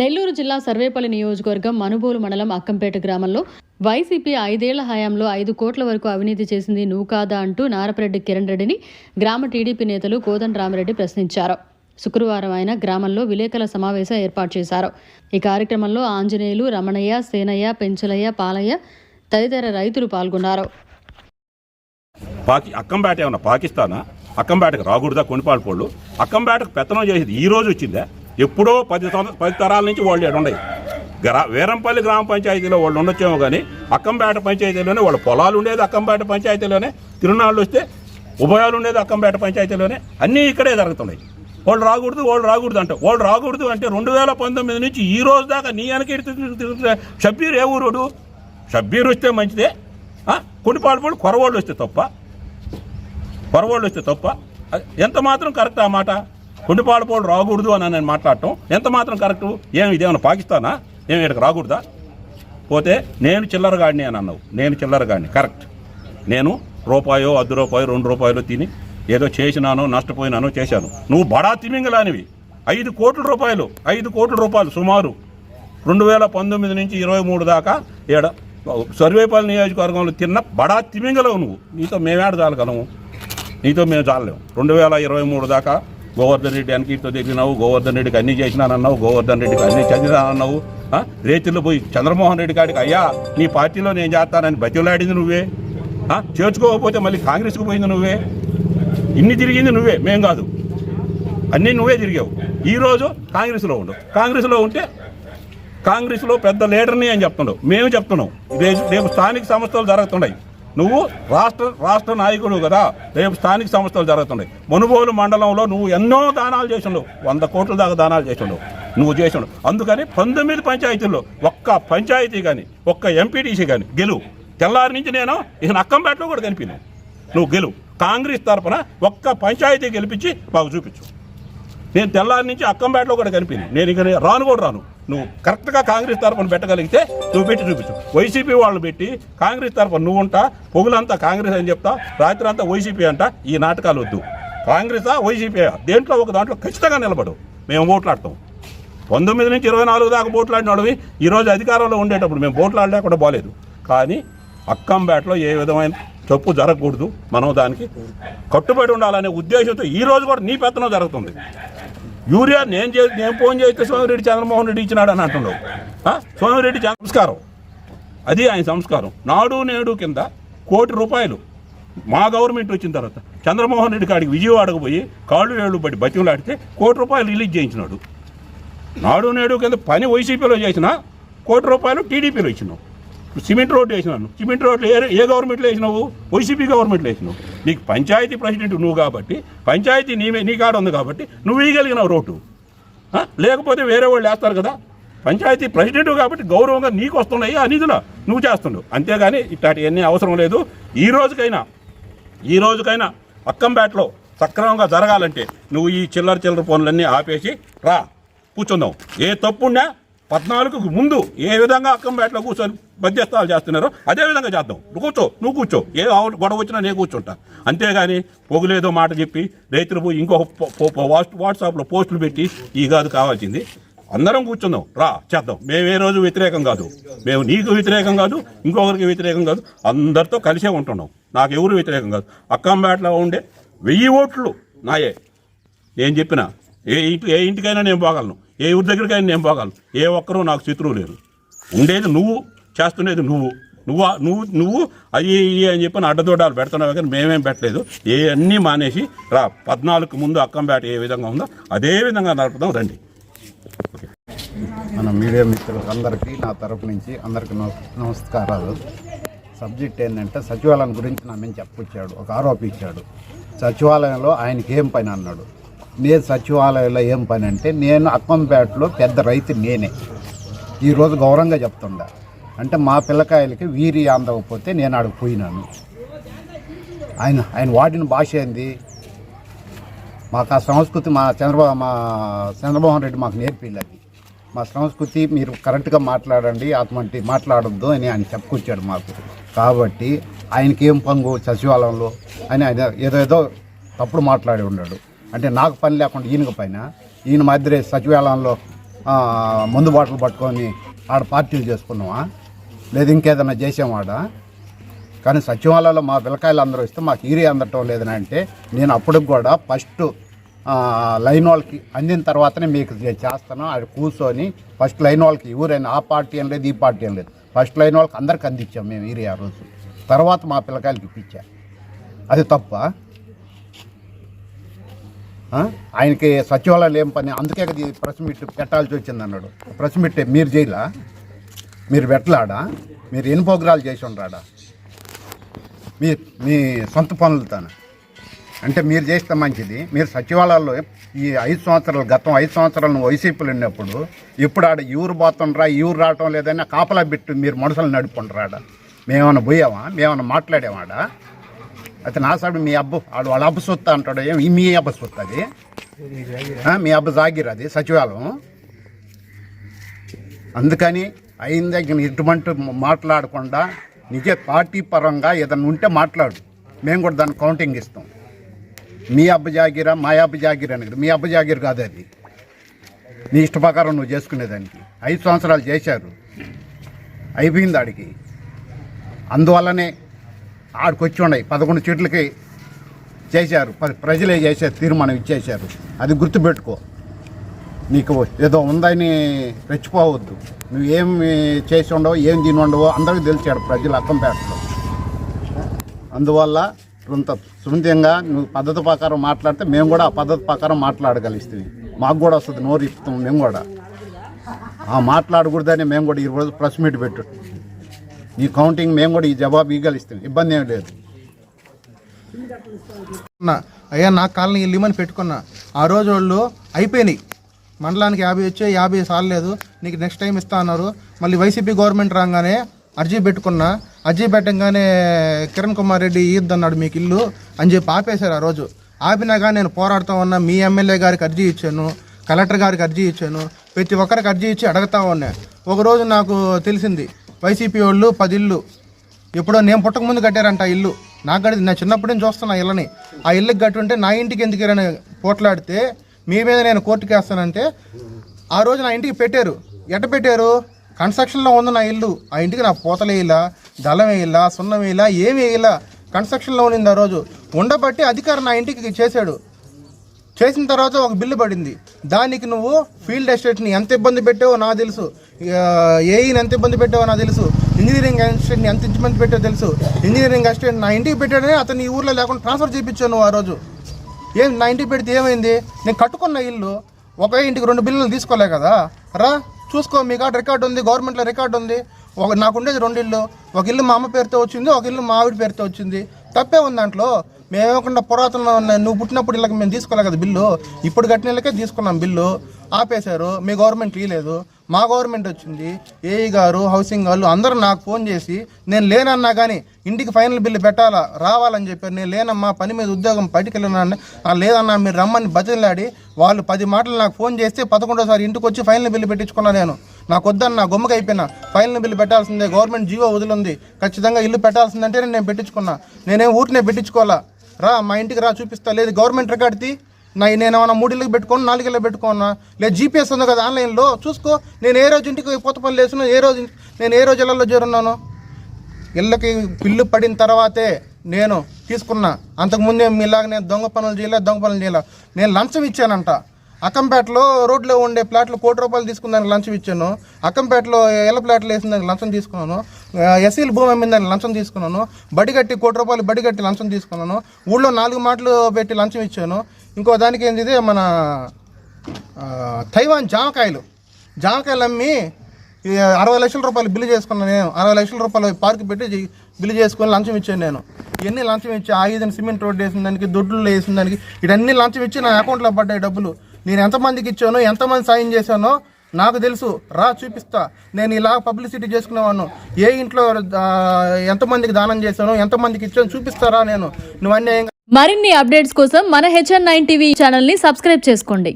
నెల్లూరు జిల్లా సర్వేపల్లి నియోజకవర్గం మనుబోలు మండలం అక్కంపేట గ్రామంలో వైసీపీ ఐదేళ్ళ హయాంలో ఐదు కోట్ల వరకు అవినీతి చేసింది నువ్వు కాదా అంటూ నారపరెడ్డి కిరణ్ రెడ్డిని గ్రామ టీడీపీ నేతలు కోదండ రామరెడ్డి ప్రశ్నించారు. శుక్రవారం ఆయన గ్రామంలో విలేకరుల సమావేశం ఏర్పాటు చేశారు. ఈ కార్యక్రమంలో ఆంజనేయులు రమణయ్య సేనయ్య పెంచలయ్య పాలయ్య తదితర రైతులు పాల్గొన్నారు. పాకి అక్కంపేట ఏమన్నా పాకిస్తానా? అక్కంపేటకు రాకూడదా? కొనిపాల పోళ్ళు. అక్కంపేటకు పెత్తనం చేసేది ఈ రోజు వచ్చిందా? ఎప్పుడో పది పది తరాల నుంచి వాళ్ళు ఇక్కడ ఉన్నాయి గ్రా వీరంపల్లి గ్రామ పంచాయతీలో వాళ్ళు ఉండొచ్చేమో కానీ అక్కంపేట పంచాయతీలోనే వాళ్ళ పొలాలు ఉండేది అక్కంపేట పంచాయతీలోనే తిరునాళ్ళు వస్తే ఉభయాలు ఉండేది అక్కంపేట పంచాయతీలోనే అన్నీ ఇక్కడే జరుగుతున్నాయి. వాళ్ళు రాకూడదు వాళ్ళు రాకూడదు అంటే వాళ్ళు రాకూడదు అంటే రెండు వేల పంతొమ్మిది నుంచి ఈ రోజు దాకా నీ వెనక షబ్బీర్ ఏ ఊరుడు షబ్బీర్ వస్తే మంచిదే. కొనిపాడు పోళ్ళు కొరవాళ్ళు వస్తే తప్ప. కొరవాళ్ళు వస్తే తప్ప. ఎంత మాత్రం కరెక్ట్ ఆ మాట? కుండిపాలపోడు రాకూడదు అని నేను మాట్లాడటం. ఎంత మాత్రం కరెక్టు ఏమి ఇదేమైనా పాకిస్తానా? ఏమి ఇక్కడికి రాకూడదా? పోతే నేను చిల్లరగాడిని అని అన్నావు. నేను చిల్లరగాడిని. కరెక్ట్ నేను రూపాయో అర్ధ రూపాయో రెండు రూపాయలు తిని ఏదో చేసినానో నష్టపోయినానో చేశాను. నువ్వు బడా తిమింగలానివి. ఐదు కోట్ల రూపాయలు. ఐదు కోట్ల రూపాయలు సుమారు. రెండు వేల పంతొమ్మిది నుంచి ఇరవై మూడు దాకా ఏడ సర్వేపల్లి నియోజకవర్గంలో తిన్న బడా తిమింగలవు నువ్వు. నీతో మేమేడ చాలగలము నీతో మేము చాలలేము రెండు వేల ఇరవై మూడు దాకా గోవర్ధన్ రెడ్డి అనికితో తిరిగినావు గోవర్ధన్ రెడ్డికి అన్ని చేసినానన్నావు గోవర్ధన్ రెడ్డికి అన్ని చదివినానన్నావు అన్నావు రేతిలో పోయి చంద్రమోహన్ రెడ్డి కాడికి అయ్యా నీ పార్టీలో నేను చేస్తానని బతిలాడింది నువ్వే. చేర్చుకోకపోతే మళ్ళీ కాంగ్రెస్కి పోయింది నువ్వే. ఇన్ని తిరిగింది నువ్వే మేం కాదు. అన్నీ నువ్వే తిరిగావు. ఈరోజు కాంగ్రెస్లో ఉండవు కాంగ్రెస్లో ఉంటే కాంగ్రెస్లో పెద్ద లీడర్ని అని చెప్తున్నావు. మేము చెప్తున్నాం. రేపు స్థానిక సంస్థలు జరుగుతున్నాయి. నువ్వు రాష్ట్ర రాష్ట్ర నాయకుడు కదా. రేపు స్థానిక సంస్థలు జరుగుతున్నాయి. మునుగోలు మండలంలో నువ్వు ఎన్నో దానాలు చేసిండు. వంద కోట్ల దాకా దానాలు చేసిండు. నువ్వు చేసిండు. అందుకని పంతొమ్మిది పంచాయతీల్లో ఒక్క పంచాయతీ కానీ ఒక్క ఎంపీటీసీ కానీ గెలువు. తెల్లారి నుంచి నేను ఇక నక్కంపేటలో కూడా కనిపినావు నువ్వు గెలువు. కాంగ్రెస్ తరఫున ఒక్క పంచాయతీ గెలిపించి మాకు చూపించు. నేను తెల్లారి నుంచి అక్కంపేటలో కూడా కనిపించాను నేను ఇక రాను కూడా రాను. నువ్వు కరెక్ట్గా కాంగ్రెస్ తరఫున పెట్టగలిగితే నువ్వు పెట్టి చూపించు. వైసీపీ వాళ్ళు పెట్టి కాంగ్రెస్ తరఫున నువ్వు ఉంటా పొగులంతా కాంగ్రెస్ అని చెప్తా రాత్రి అంతా వైసీపీ అంట ఈ నాటకాలు వద్దు. కాంగ్రెసా వైసీపీ దేంట్లో ఒక దాంట్లో ఖచ్చితంగా నిలబడు. మేము ఓట్లాడతాం. పంతొమ్మిది నుంచి ఇరవై నాలుగు దాకా పోట్లాడినోడవి ఈరోజు అధికారంలో ఉండేటప్పుడు మేము పోట్లాడలే కూడా బాలేదు కానీ అక్కంపేటలో ఏ విధమైన తప్పు జరగకూడదు. మనం దానికి కట్టుబడి ఉండాలనే ఉద్దేశంతో ఈ రోజు కూడా నీ పెత్తనం జరుగుతుంది. యూరియా నేను చే నేను ఫోన్ చేస్తే సోమిరెడ్డి చంద్రమోహన్ రెడ్డి ఇచ్చినాడు అని అంటున్నావు సోమిరెడ్డి సంస్కారం అది ఆయన సంస్కారం. నాడు నేడు కింద కోటి రూపాయలు మా గవర్నమెంట్ వచ్చిన తర్వాత చంద్రమోహన్ రెడ్డి కాడికి విజయవాడకు పోయి కాళ్ళు ఏళ్ళు బట్టి బతిమలాడితే కోటి రూపాయలు రిలీజ్ చేయించినాడు. నాడు నేడు కింద పని వైసీపీలో చేసిన కోటి రూపాయలు టీడీపీలో ఇచ్చినావు. సిమెంట్ రోడ్డు వేసినాను. సిమెంట్ రోడ్లు ఏ ఏ గవర్నమెంట్లో వేసినావు? వైసీపీ గవర్నమెంట్లో వేసినావు. నీకు పంచాయతీ ప్రెసిడెంట్ నువ్వు కాబట్టి పంచాయతీ నీవే నీ కాడ ఉంది కాబట్టి నువ్వు వేయగలిగినావు రోడ్డు. లేకపోతే వేరే వాళ్ళు వేస్తారు కదా. పంచాయతీ ప్రెసిడెంట్ కాబట్టి గౌరవంగా నీకు వస్తున్నాయి ఆ నిధులు నువ్వు చేస్తుండవు అంతేగాని ఇట్లాంటివన్నీ అవసరం లేదు. ఈ రోజుకైనా ఈ రోజుకైనా అక్కంపేటలో సక్రమంగా జరగాలంటే నువ్వు ఈ చిల్లర చిల్లర పనులన్నీ ఆపేసి రా కూర్చుందాం. ఏ తప్పున్నా పద్నాలుగుకు ముందు ఏ విధంగా అక్కంపేటలో కూర్చొని మధ్యస్థాలు చేస్తున్నారో అదే విధంగా చేద్దాం. నువ్వు కూర్చో నువ్వు కూర్చో. ఏ గొడవ వచ్చినా నేను కూర్చుంటా. అంతేగాని పొగులేదో మాట చెప్పి రైతులు పోయి ఇంకొక వాట్స్- వాట్సాప్లో పోస్టులు పెట్టి ఈ కాదు కావాల్సింది. అందరం కూర్చుందాం. రా చేద్దాం. మేము ఏ రోజు వ్యతిరేకం కాదు. మేము నీకు వ్యతిరేకం కాదు ఇంకొకరికి వ్యతిరేకం కాదు. అందరితో కలిసే ఉంటున్నాం. నాకు ఎవరు వ్యతిరేకం కాదు. అక్కంపేటలో ఉండే వెయ్యి ఓట్లు నాయే. నేను చెప్పిన ఏ ఇంటి ఏ ఇంటికైనా నేను పోగలను. ఏ ఊరి దగ్గరికైనా నేను పోగలను. ఏ ఒక్కరూ నాకు శత్రువు లేరు. ఉండేది నువ్వు చేస్తున్నది నువ్వు. నువ్వు నువ్వు నువ్వు అయ్యి ఇయ్యి అని చెప్పి అడ్డదోడాలు పెడుతున్నావు కానీ మేమేం పెట్టలేదు. ఏ అన్నీ మానేసి రా పద్నాలుగు ముందు అక్కంపేట ఏ విధంగా ఉందో అదే విధంగా నడుపుదాం రండి. మన మీడియా మిత్రులందరికీ నా తరపు నుంచి అందరికీ నమస్కారాలు. సబ్జెక్ట్ ఏంటంటే సచివాలయం గురించి నా మేము చెప్పొచ్చాడు ఒక ఆరోపించాడు సచివాలయంలో ఆయనకి ఏం పని అన్నాడు. నేను సచివాలయంలో ఏం పని అంటే నేను అక్కంపేటలో పెద్ద రైతు నేనే. ఈరోజు గౌరవంగా చెప్తుండా. అంటే మా పిల్లకాయలకి వీరి అందకపోతే నేను ఆడికి పోయినాను. ఆయన ఆయన వాడిన భాష ఏంది? మాకు ఆ సంస్కృతి మా చంద్రబాబు మా చంద్రమోహన్ రెడ్డి మాకు నేర్పిల్లది మా సంస్కృతి మీరు కరెక్ట్గా మాట్లాడండి అటువంటి మాట్లాడొద్దు అని ఆయన చెప్పుకొచ్చాడు మాకు. కాబట్టి ఆయనకి ఏం పంగు సచివాలయంలో? అని ఆయన ఏదో ఏదో తప్పుడు మాట్లాడి ఉన్నాడు. అంటే నాకు పని లేకుండా ఈయనకు పైన ఈయన మధ్య సచివాలయంలో ఆ, మందు బాటలు పట్టుకొని ఆడ పార్టీలు చేసుకున్నావా? లేదు ఇంకేదైనా చేసేవాడా? కానీ సచివాలయంలో మా పిల్లకాయలు అందరూ ఇస్తే మాకు హీరీ అందటం లేదని అంటే నేను అప్పటికి కూడా ఫస్ట్ లైన్ వాళ్ళకి అందిన తర్వాతనే మీకు చేస్తాను. అది కూర్చొని ఫస్ట్ లైన్ వాళ్ళకి ఎవరైనా ఆ పార్టీ ఏం లేదు ఈ పార్టీ ఏం లేదు. ఫస్ట్ లైన్ వాళ్ళకి అందరికి అందించాం మేము హీరీ ఆ రోజు. తర్వాత మా పిల్లకాయలకి ఇప్పించా అది తప్ప ఆయనకి సచివాలయాలు ఏం పని? అందుకే ప్రెస్ మీట్ పెట్టాల్సి వచ్చింది అన్నాడు. ప్రెస్ మీట్ మీరు చేయలా? మీరు పెట్టలాడా మీరు ఎన్ని చేసి ఉండరాడా మీ మీ సొంత పనులతోనే? అంటే మీరు చేస్తే మంచిది. మీరు సచివాలయాల్లో ఈ ఐదు సంవత్సరాలు గతం ఐదు సంవత్సరాలు వైసీపీలు ఉన్నప్పుడు ఇప్పుడు ఆడ ఎవరు పోతుండ్రా ఎవరు రావటం లేదని కాపలా పెట్టి మీరు మనుషులు నడుపుకుంటారాడ? మేమేమైనా పోయామా మేమేమైనా మాట్లాడామాడా అయితే నా సాడు మీ అబ్బు ఆడు వాళ్ళ అబ్బు సొత్తు అంటాడు ఏం మీ అబ్బు సొత్తు అది. మీ అబ్బు జాగిర్ అది సచివాలయం. అందుకని అయిన దగ్గర ఇటువంటి మాట్లాడకుండా నిజ పార్టీ పరంగా ఏదైనా ఉంటే మాట్లాడు. మేము కూడా దాన్ని కౌంటింగ్ ఇస్తాం. మీ అబ్బజాగిరా మా అబ్బజాగిర అని మీ అబ్బజాగిర్ కాదు అది. నీ ఇష్ట ప్రకారం నువ్వు చేసుకునేదానికి. ఐదు సంవత్సరాలు చేశారు. అయిపోయింది ఆడికి. అందువల్లనే ఆడికి వచ్చి ఉన్నాయి. పదకొండు సీట్లకి చేశారు. ప్రజలే చేశారు తీర్మానం ఇచ్చేశారు. అది గుర్తుపెట్టుకో. నీకు ఏదో ఉందని రెచ్చిపోవద్దు. నువ్వు ఏం చేసి ఉండవో ఏం తిని ఉండవో అందరికీ తెలిసాడు ప్రజలు పెట్టడం అందువల్ల కొంత సున్నితంగా నువ్వు పద్ధతి ప్రకారం మాట్లాడితే మేము కూడా ఆ పద్ధతి ప్రకారం మాట్లాడగలిస్తుంది మాకు కూడా వస్తుంది నోరు ఇస్తాం మేము కూడా. ఆ మాట్లాడకూడదని మేము కూడా ఈరోజు ప్రెస్ మీట్ పెట్టు. ఈ కౌంటింగ్ మేము కూడా ఈ జవాబు ఇవ్వగలిస్తాం ఇబ్బంది ఏం లేదు. అయ్యా నా కాలనీ ఇల్లిమని పెట్టుకున్నా. ఆ రోజు వాళ్ళు అయిపోయినాయి. మండలానికి యాభై వచ్చే యాభై సార్లేదు నీకు నెక్స్ట్ టైం ఇస్తా అన్నారు. మళ్ళీ వైసీపీ గవర్నమెంట్ రాగానే అర్జీ పెట్టుకున్నా. అర్జీ పెట్టగానే కిరణ్ కుమార్ రెడ్డి ఈద్ అన్నాడు మీకు ఇల్లు అని చెప్పి ఆపేశారు ఆ రోజు. ఆపినాగా నేను పోరాడుతూ ఉన్నా. మీ ఎమ్మెల్యే గారికి అర్జీ ఇచ్చాను. కలెక్టర్ గారికి అర్జీ ఇచ్చాను. ప్రతి ఒక్కరికి అర్జీ ఇచ్చి అడుగుతా ఉన్నా. ఒకరోజు నాకు తెలిసింది వైసీపీ వాళ్ళు పది ఇల్లు. ఎప్పుడో నేను పుట్టక ముందు కట్టారంట ఆ ఇల్లు. నాకు కడిది నేను చిన్నప్పటి నుంచి చూస్తున్నా ఇళ్ళని. ఆ ఇల్లుకి కట్టి ఉంటే నా ఇంటికి ఎందుకు అని పోట్లాడితే మీ మీద నేను కోర్టుకి వేస్తానంటే ఆ రోజు నా ఇంటికి పెట్టారు. ఎట్ట పెట్టారు? కన్స్ట్రక్షన్లో ఉంది నా ఇల్లు. ఆ ఇంటికి నా పూతలు వేయలా దళం వేయలా సున్నం వేయలా ఏమి వేయలా కన్స్ట్రక్షన్లో ఉన్నింది ఆ రోజు. ఉండబట్టి అధికారం నా ఇంటికి చేశాడు. చేసిన తర్వాత ఒక బిల్లు పడింది. దానికి నువ్వు ఫీల్డ్ ఎస్టేట్ని ఎంత ఇబ్బంది పెట్టావో నాకు తెలుసు. ఏఈని ఎంత ఇబ్బంది పెట్టావో నాకు తెలుసు. ఇంజనీరింగ్ అసిస్టెంట్ని ఎంత ఇబ్బంది పెట్టావో తెలుసు. ఇంజనీరింగ్ ఎస్టేట్ నా ఇంటికి పెట్టాడని అతను ఈ ఊర్లో లేకుండా ట్రాన్స్ఫర్ చేయించాను నువ్వు ఆ రోజు. ఏం నా ఇంటికి పెడితే ఏమైంది? నేను కట్టుకున్న ఇల్లు ఒకే ఇంటికి రెండు బిల్లులు తీసుకోలే కదా? రా చూసుకో మీ కాడ రికార్డు ఉంది గవర్నమెంట్లో రికార్డు ఉంది. ఒక నాకు ఉండేది రెండు ఇల్లు. ఒక ఇల్లు మా అమ్మ పేరుతో వచ్చింది ఒక ఇల్లు మా ఆవిడ పేరుతో వచ్చింది. తప్పే ఉంది దాంట్లో. మేమేమకుండా పురాతన నువ్వు పుట్టినప్పుడు ఇళ్ళకి మేము తీసుకోలే కదా బిల్లు. ఇప్పుడు కట్టిన ఇళ్ళకే తీసుకున్నాం బిల్లు. ఆపేశారు. మీ గవర్నమెంట్ ఇవ్వలేదు మా గవర్నమెంట్ వచ్చింది ఏఈ గారు హౌసింగ్ వాళ్ళు అందరూ నాకు ఫోన్ చేసి నేను లేనన్నా కానీ ఇంటికి ఫైనల్ బిల్లు పెట్టాలా? రావాలని చెప్పారు. నేను లేనమ్మా పని మీద ఉద్యోగం బయటికి లేదన్నా మీరు రమ్మని బతిలాడి వాళ్ళు పది మాటలు నాకు ఫోన్ చేస్తే పదకొండోసారి ఇంటికి వచ్చి ఫైనల్ బిల్లు పెట్టించుకున్నా నేను. నాకు వద్దన్న గొమ్మకి అయిపోయినా. ఫైనల్ బిల్లు పెట్టాల్సిందే. గవర్నమెంట్ జీవో వదులుంది. ఖచ్చితంగా ఇల్లు పెట్టాల్సిందంటే నేను పెట్టించుకున్నా. నేనేం ఊరినే పెట్టించుకోవాలా? రా మా ఇంటికి రా చూపిస్తా. లేదు గవర్నమెంట్ రికార్డ్ తీ. నా నేను ఏమైనా మూడిళ్ళకి పెట్టుకోను నాలుగేళ్ళకి పెట్టుకోనా? లేదు జీపీఎస్ ఉంది కదా ఆన్లైన్లో. చూసుకో. నేను ఏ రోజు ఇంటికి కొత్త పనులు వేసిన ఏ రోజు నేను ఏ రోజు ఇళ్ళల్లో చేరున్నాను? ఇళ్ళకి పిల్లు పడిన తర్వాతే నేను తీసుకున్నా. అంతకుముందే మీలాగా నేను దొంగ పనులు చేయలే దొంగ పనులు చేయలే. నేను లంచం ఇచ్చానంట. అక్కంపేటలో రోడ్లో ఉండే ప్లాట్లు కోటి రూపాయలు తీసుకున్నాను లంచం ఇచ్చాను. అక్కంపేటలో ఎల్ల ప్లాట్లు వేసిన దానికి లంచం తీసుకున్నాను. ఎస్సీల భూమి అమ్మిన దానికి లంచం తీసుకున్నాను. బడి కట్టి కోటి రూపాయలు బడి కట్టి లంచం తీసుకున్నాను. ఊళ్ళో నాలుగు మాటలు పెట్టి లంచం ఇచ్చాను. ఇంకో దానికి ఏంది మన తైవాన్ జామకాయలు. జామకాయలు అమ్మి ఈ అరవై లక్షల రూపాయలు బిల్లు చేసుకున్నాను నేను అరవై లక్షల రూపాయలు పార్క్ పెట్టి బిల్లు చేసుకొని లంచం ఇచ్చాను నేను. ఇవన్నీ లంచం ఇచ్చి ఆయుధం సిమెంట్ రోడ్ వేసిన దానికి దొడ్లు వేసిన దానికి ఇవన్నీ లంచం ఇచ్చి నా అకౌంట్లో పడ్డాయి డబ్బులు. నేను ఎంతమందికి ఇచ్చానో ఎంతమంది సాయం చేశానో నాకు తెలుసు. రా చూపిస్తా. నేను ఇలా పబ్లిసిటీ చేసుకునేవాను ఏ ఇంట్లో ఎంతమందికి దానం చేశాను ఎంతమందికి ఇచ్చానో చూపిస్తారా నేను. నువ్వన్నీ మరిన్ని అప్డేట్స్ కోసం మన హెచ్ఎన్ నైన్ టీవీ ఛానల్ని సబ్స్క్రైబ్ చేసుకోండి.